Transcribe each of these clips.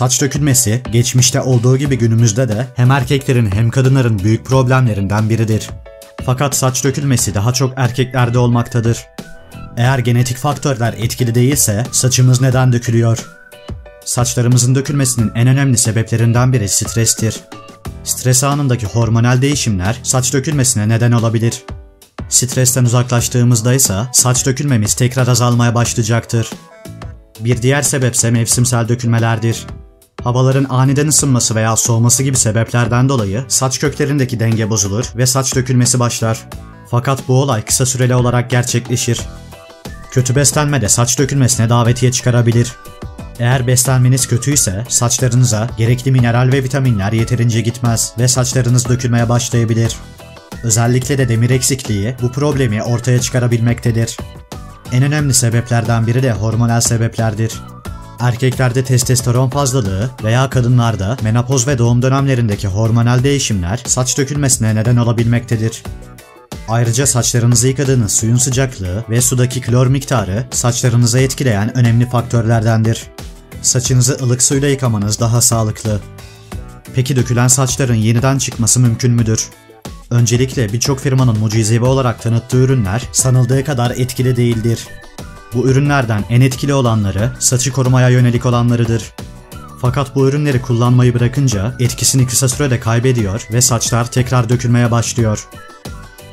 Saç dökülmesi geçmişte olduğu gibi günümüzde de hem erkeklerin hem kadınların büyük problemlerinden biridir. Fakat saç dökülmesi daha çok erkeklerde olmaktadır. Eğer genetik faktörler etkili değilse saçımız neden dökülüyor? Saçlarımızın dökülmesinin en önemli sebeplerinden biri strestir. Stres anındaki hormonal değişimler saç dökülmesine neden olabilir. Stresten uzaklaştığımızda ise saç dökülmemiz tekrar azalmaya başlayacaktır. Bir diğer sebepse mevsimsel dökülmelerdir. Havaların aniden ısınması veya soğuması gibi sebeplerden dolayı saç köklerindeki denge bozulur ve saç dökülmesi başlar. Fakat bu olay kısa süreli olarak gerçekleşir. Kötü beslenme de saç dökülmesine davetiye çıkarabilir. Eğer beslenmeniz kötüyse saçlarınıza gerekli mineral ve vitaminler yeterince gitmez ve saçlarınız dökülmeye başlayabilir. Özellikle de demir eksikliği bu problemi ortaya çıkarabilmektedir. En önemli sebeplerden biri de hormonal sebeplerdir. Erkeklerde testosteron fazlalığı veya kadınlarda menopoz ve doğum dönemlerindeki hormonal değişimler saç dökülmesine neden olabilmektedir. Ayrıca saçlarınızı yıkadığınız suyun sıcaklığı ve sudaki klor miktarı saçlarınıza etkileyen önemli faktörlerdendir. Saçınızı ılık suyla yıkamanız daha sağlıklı. Peki dökülen saçların yeniden çıkması mümkün müdür? Öncelikle birçok firmanın mucizevi olarak tanıttığı ürünler sanıldığı kadar etkili değildir. Bu ürünlerden en etkili olanları saçı korumaya yönelik olanlarıdır. Fakat bu ürünleri kullanmayı bırakınca etkisini kısa sürede kaybediyor ve saçlar tekrar dökülmeye başlıyor.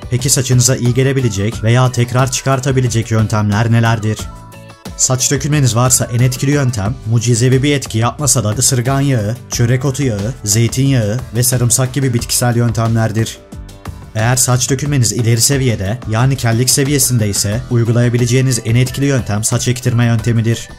Peki saçınıza iyi gelebilecek veya tekrar çıkartabilecek yöntemler nelerdir? Saç dökülmeniz varsa en etkili yöntem mucizevi bir etki yapmasa da ısırgan yağı, çörek otu yağı, zeytinyağı ve sarımsak gibi bitkisel yöntemlerdir. Eğer saç dökülmeniz ileri seviyede yani kellik seviyesinde ise uygulayabileceğiniz en etkili yöntem saç ektirme yöntemidir.